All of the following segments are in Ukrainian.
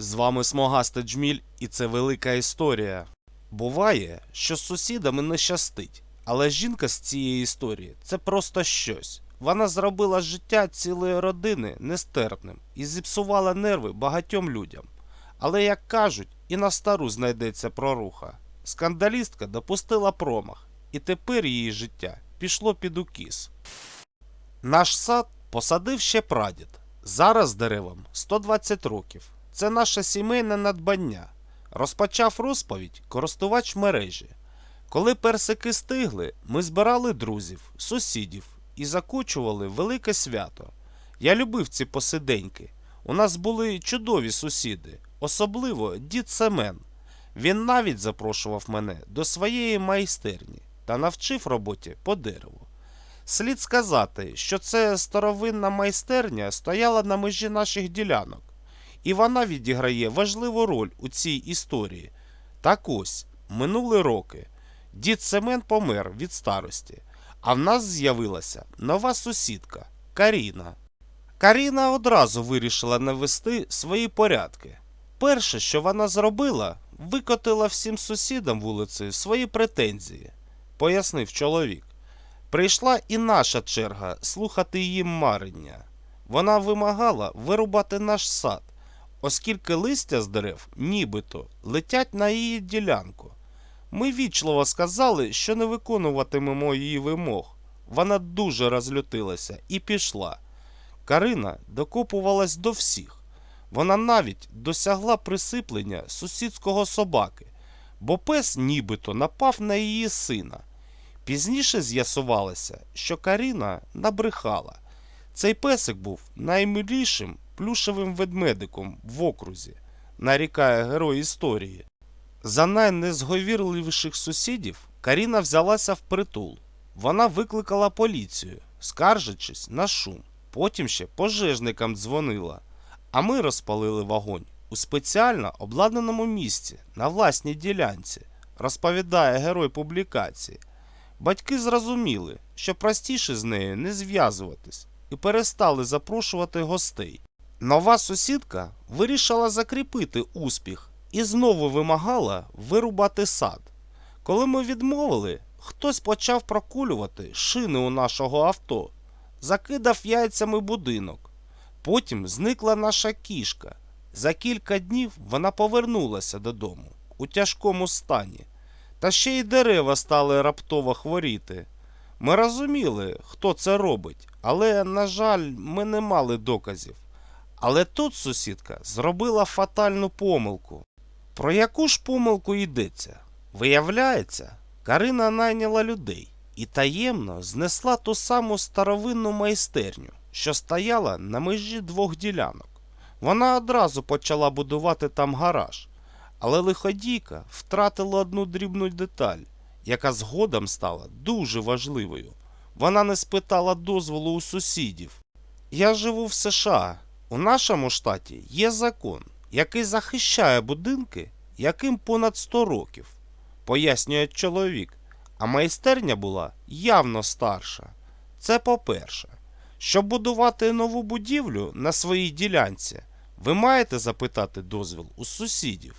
З вами Смогастий Джміль, і це велика історія. Буває, що з сусідами не щастить, але жінка з цієї історії це просто щось. Вона зробила життя цілої родини нестерпним і зіпсувала нерви багатьом людям. Але, як кажуть, і на стару знайдеться проруха. Скандалістка допустила промах, і тепер її життя пішло під укіс. Наш сад посадив ще прадід. Зараз деревам 120 років. Це наше сімейне надбання. Розпочав розповідь користувач мережі. Коли персики стигли, ми збирали друзів, сусідів і закучували велике свято. Я любив ці посиденьки. У нас були чудові сусіди, особливо дід Семен. Він навіть запрошував мене до своєї майстерні та навчив роботі по дереву. Слід сказати, що це старовинна майстерня стояла на межі наших ділянок, і вона відіграє важливу роль у цій історії. Так ось, минули роки. Дід Семен помер від старості, а в нас з'явилася нова сусідка Каріна. Каріна одразу вирішила навести свої порядки. Перше, що вона зробила, викотила всім сусідам вулиці свої претензії, пояснив чоловік. Прийшла і наша черга слухати її марення. Вона вимагала вирубати наш сад, оскільки листя з дерев нібито летять на її ділянку. Ми вічливо сказали, що не виконуватимемо її вимог. Вона дуже розлютилася і пішла. Карина докопувалась до всіх. Вона навіть досягла присиплення сусідського собаки, бо пес нібито напав на її сина. Пізніше з'ясувалося, що Каріна набрехала. Цей песик був наймилішим плюшевим ведмедиком в окрузі, нарікає герой історії. За найнезговірливіших сусідів Каріна взялася в притул. Вона викликала поліцію, скаржачись на шум. Потім ще пожежникам дзвонила. А ми розпалили вогонь у спеціально обладнаному місці на власній ділянці, розповідає герой публікації. Батьки зрозуміли, що простіше з нею не зв'язуватись, і перестали запрошувати гостей. Нова сусідка вирішила закріпити успіх і знову вимагала вирубати сад. Коли ми відмовили, хтось почав прокулювати шини у нашого авто, закидав яйцями будинок. Потім зникла наша кішка. За кілька днів вона повернулася додому у тяжкому стані. Та ще й дерева стали раптово хворіти. Ми розуміли, хто це робить, але, на жаль, ми не мали доказів. Але тут сусідка зробила фатальну помилку. Про яку ж помилку йдеться? Виявляється, Карина найняла людей і таємно знесла ту саму старовинну майстерню, що стояла на межі двох ділянок. Вона одразу почала будувати там гараж, але лиходійка втратила одну дрібну деталь, яка згодом стала дуже важливою. Вона не спитала дозволу у сусідів. Я живу в США. У нашому штаті є закон, який захищає будинки, яким понад 100 років, пояснює чоловік. А майстерня була явно старша. Це по-перше. Щоб будувати нову будівлю на своїй ділянці, ви маєте запитати дозвіл у сусідів.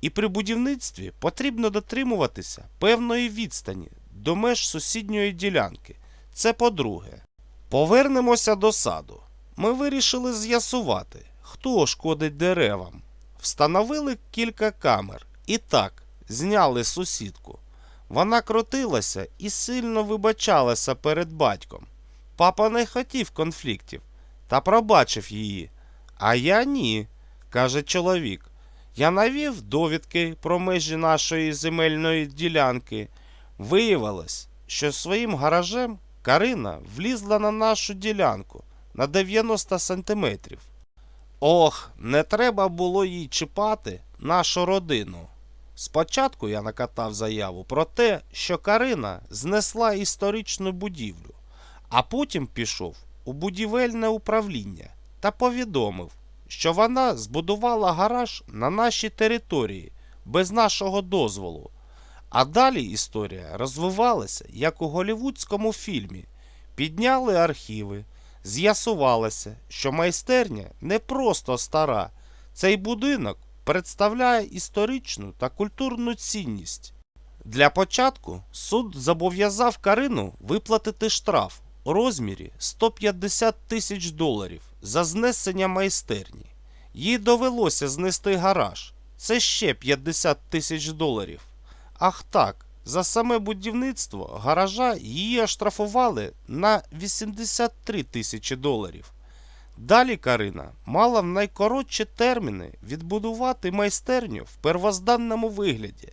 І при будівництві потрібно дотримуватися певної відстані до меж сусідньої ділянки. Це по-друге. Повернемося до саду. Ми вирішили з'ясувати, хто шкодить деревам. Встановили кілька камер і так зняли сусідку. Вона крутилася і сильно вибачалася перед батьком. Папа не хотів конфліктів та пробачив її. А я ні, каже чоловік. Я навів довідки про межі нашої земельної ділянки. Виявилось, що своїм гаражем Карина влізла на нашу ділянку на 90 сантиметрів. Ох, не треба було їй чіпати нашу родину. Спочатку я накатав заяву про те, що Карина знесла історичну будівлю, а потім пішов у будівельне управління та повідомив, що вона збудувала гараж на нашій території без нашого дозволу. А далі історія розвивалася, як у голівудському фільмі. Підняли архіви, з'ясувалося, що майстерня не просто стара, Цей будинок представляє історичну та культурну цінність. Для початку суд зобов'язав Карину виплатити штраф у розмірі 150 тисяч доларів за знесення майстерні. Їй довелося знести гараж. Це ще 50 тисяч доларів. Ах так, за саме будівництво гаража її оштрафували на 83 тисячі доларів. Далі Карина мала в найкоротші терміни відбудувати майстерню в первозданному вигляді.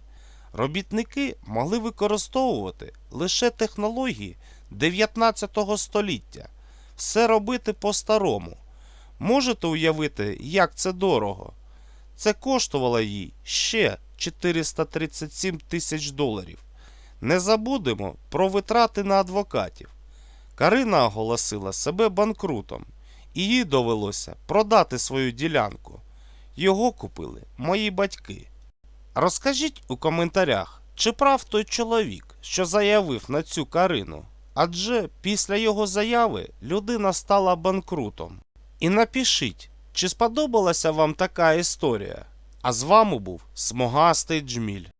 Робітники могли використовувати лише технології 19 століття, все робити по-старому. Можете уявити, як це дорого? Це коштувало їй ще 437 тисяч доларів. Не забудемо про витрати на адвокатів. Карина оголосила себе банкрутом, і їй довелося продати свою ділянку. Його купили мої батьки. Розкажіть у коментарях, чи прав той чоловік, що заявив на цю Карину, адже після його заяви людина стала банкрутом. І напишіть, чи сподобалася вам така історія. А з вами був Смогастий Джміль.